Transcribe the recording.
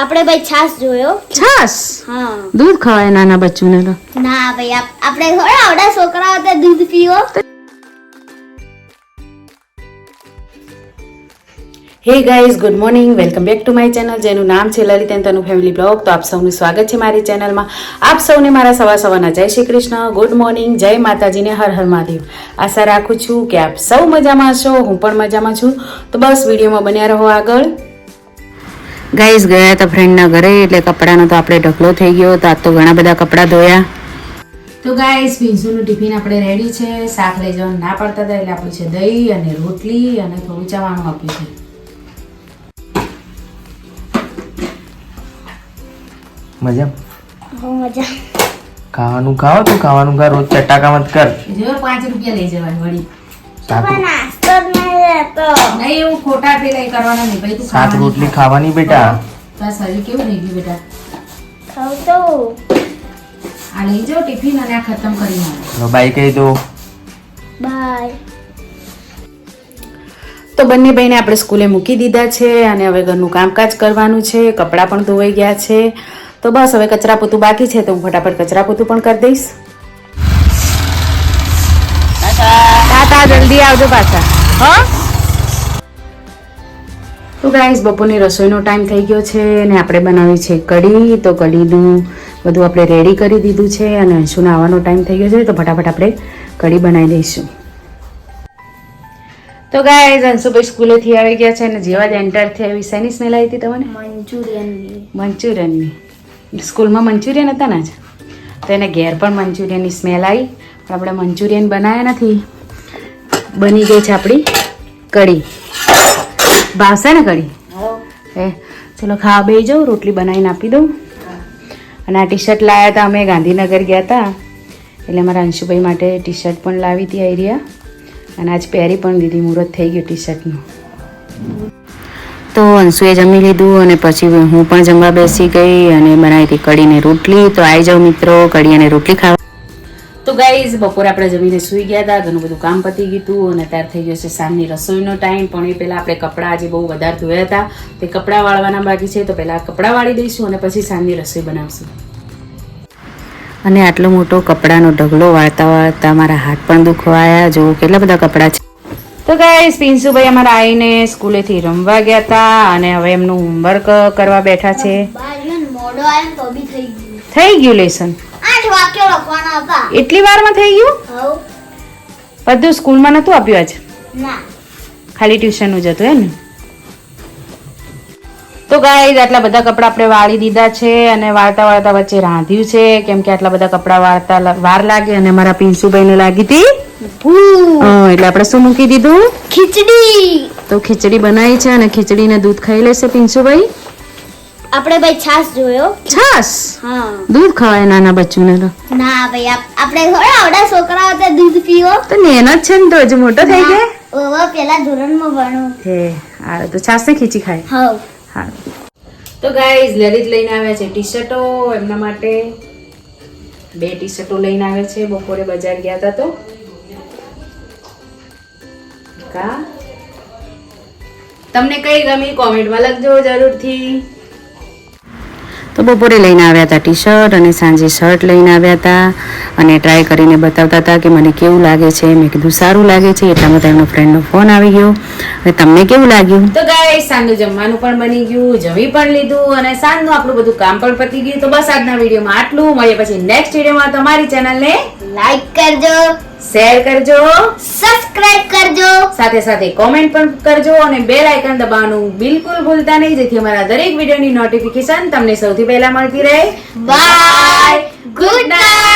આપણે ભાઈ છાસ જોયો? છાસ હા. દૂધ ખવાય નાના બચ્ચુને તો. ના ભાઈ આપ- આપણે થોડા આવડા છોકરાઓ તો દૂધ પીવો. Hey guys good morning welcome back to my channel જેનું નામ છે Lalit and Tanu family blog તો આપ સૌનું સ્વાગત છે મારી ચેનલમાં આપ સૌને મારા સવા સવારના જય શ્રી કૃષ્ણ. ગુડ મોર્નિંગ જય માતાજીને હર હર મહાદેવ. આશા રાખું છું કે આપ સૌ મજામાં હશો. હું પણ મજામાં છું. તો બસ વિડીયોમાં બન્યા રહો આગળ. ગાઈઝ ગયા હતા ફ્રેન્ડના ઘરે એટલે કપડાનો તો આપણે ઢગલો થઈ ગયો તો આજ તો ઘણા બધા કપડાં ધોયા. તો ગાઈસ પિન્સુનું ટિફિન આપણે રેડી છે. શાક લઈ જવાનું ના પડતા હતા એટલે આપણું છે દહીં અને રોટલી અને થોડું ચાવાનું આપ્યું છે. મજા? બહુ મજા. ખાવાનું ખાઓ તું ખાવાનું ખા રોજ ચટાકા મત કર. જો પાંચ રૂપિયા લઈ જવાનું વળી. સાત પણ નાસ્તો જ નહીં એવું ખોટા પેલા કરવાના નહીં. ભાઈ તું સાત રોટલી ખાવાની બેટા. તો શરીર કેવું થઈ ગયું બેટા? ખાવ તો. આ લઈ જાઓ ટિફિન અને આ ખતમ કરી નાખો. બાય કહી દો. બાય. તો બંને બહેને આપણે સ્કૂલે મૂકી દીધા છે અને હવે ઘરનું કામકાજ કરવાનું છે. કપડાં પણ ધોવાઈ ગયા છે. તો બસ હવે કચરા પોતું બાકી છે તો હું ફટાફટ કચરા પોતું પણ કરી દઈશ. ટાટા જલ્દી આવજો પાછા. હો? તો ગાઈસ બપોરની રસોઈનો ટાઈમ થઈ ગયો છે અને આપણે બનાવી છે કઢી. તો કઢીનું બધું આપણે રેડી કરી દીધું છે અને અંશુને આવવાનો ટાઈમ થઈ ગયો છે. તો ફટાફટ આપણે કઢી બનાવી દઈશું. તો ગાઈઝ અંશુભાઈ સ્કૂલેથી આવી ગયા છે અને જેવા જ એન્ટર થયા એવી શેની સ્મેલ આવી હતી તમને? મંચુરિયનની. મંચુરિયનની. સ્કૂલમાં મંચુરિયન હતા ને જ તો એને ઘેર પણ મંચુરિયનની સ્મેલ આવી. પણ આપણે મંચુરિયન બનાવ્યા નથી. બની ગઈ છે આપણી કઢી. ભાવશે ને કઢી એ ચલો ખાવા બે જાઉં રોટલી બનાવીને આપી દઉં. અને આ ટી શર્ટ લાવ્યા હતા અમે ગાંધીનગર ગયા હતા એટલે મારા અંશુભાઈ માટે ટી શર્ટ પણ લાવી હતી આઈરિયા. અને આજ પહેરી પણ દીધી મુહૂર્ત થઈ ગયું ટી શર્ટનું તો અંશુએ જમી લીધું અને પછી હું પણ જમવા બેસી ગઈ અને બનાવી હતી કઢીને રોટલી. તો આવી જાઉં મિત્રો કઢી અને રોટલી ખાવા. તો ગાઈઝ બપોરે આપણે જમીને સૂઈ ગયા હતા ઘણું બધું કામ પતી ગયું અને ત્યાર થઈ ગયો છે સાંજની રસોઈનો ટાઈમ પણ એ પહેલાં આપણે કપડાં આજે બહુ વધારે ધોયા હતા. તે કપડાં વાળવાના બાકી છે તો પહેલાં કપડાં વાળી દઈશું અને પછી સાંજની રસોઈ બનાવશું. અને આટલો મોટો કપડાનો ઢગલો વાળતા વાળતા મારા હાથ પણ દુખવાયા. જો કેટલા બધા કપડાં છે. તો ગાઈઝ પિન્સુભાઈ અમારા આવીને સ્કૂલેથી રમવા ગયા હતા અને હવે એમનું હોમવર્ક કરવા બેઠા છે. થઈ ગયું. લેસન આઠ વાક્યો લખવાના હતા. એટલી વારમાં થઈ ગયું? હવ. બધું સ્કૂલમાં નતું આપ્યું આજ? ના. ખાલી ટ્યુશનનું જ હતું હે તો ગાઈઝ આટલા બધા કપડાં આપણે વાળી દીધા છે અને વાળતા વાળતા વચ્ચે રાંધ્યું છે. કેમ કે આટલા બધા કપડાં વાળતા વાર લાગે અને મારા પિન્સુભાઈને લાગી હતી. એટલે આપણે શું મૂકી દીધું? ખીચડી. તો ખીચડી બનાવી છે અને ખીચડીને દૂધ ખાઈ લેશે પિન્સુભાઈ આપણે ભાઈ છાસ જોયો. છાસ હા. દૂધ ખવાય નાના બચ્ચુને તો. ના ભાઈ આપ- આપણે થોડા આવડા છોકરાઓ હતા દૂધ પીવો. તો નેનો જ છે ને તો હજુ મોટો થઈ ગયો? ઓવા પેલા ધોરણમાં ભણો. હે હા તો છાસ ને ખીચી ખાય. હા હા તો ગાઈઝ લલિત લઈને આવ્યા છે ટી શર્ટો એમના માટે બે ટી શર્ટો લઈને આવે છે. બપોરે બજાર ગયા હતા તો. કા? તમને કઈ ગમી? કોમેન્ટમાં લખજો જરૂરથી. તો બપોરે લઈને આવ્યા હતા ટી શર્ટ અને સાંજે શર્ટ લઈને આવ્યા હતા અને ટ્રાય કરીને બતાવતા હતા કે મને કેવું લાગે છે. મેં કીધું સારું લાગે છે. એટલામાં તો એમનો ફ્રેન્ડનો ફોન આવી ગયો. અને તમને કેવું લાગ્યું? તો ગાઈસ સાંજનું જમવાનું પણ બની ગયું જમી પણ લીધું અને સાંજનું આપણું બધું કામ પણ પતી ગયું. તો બસ આજના વિડીયોમાં આટલું. મળીએ પછી નેક્સ્ટ વિડીયોમાં. તમારી ચેનલને લાઈક કરજો. શેર કરજો. સબસ્ક્રાઇબ કરજો. સાથે સાથે કોમેન્ટ પણ કરજો અને બેલ આઇકન દબાવવાનું બિલકુલ ભૂલતા નહીં. જેથી અમારા દરેક વિડીયોની નોટિફિકેશન તમને સૌથી પહેલા મળતી રહે. Bye good night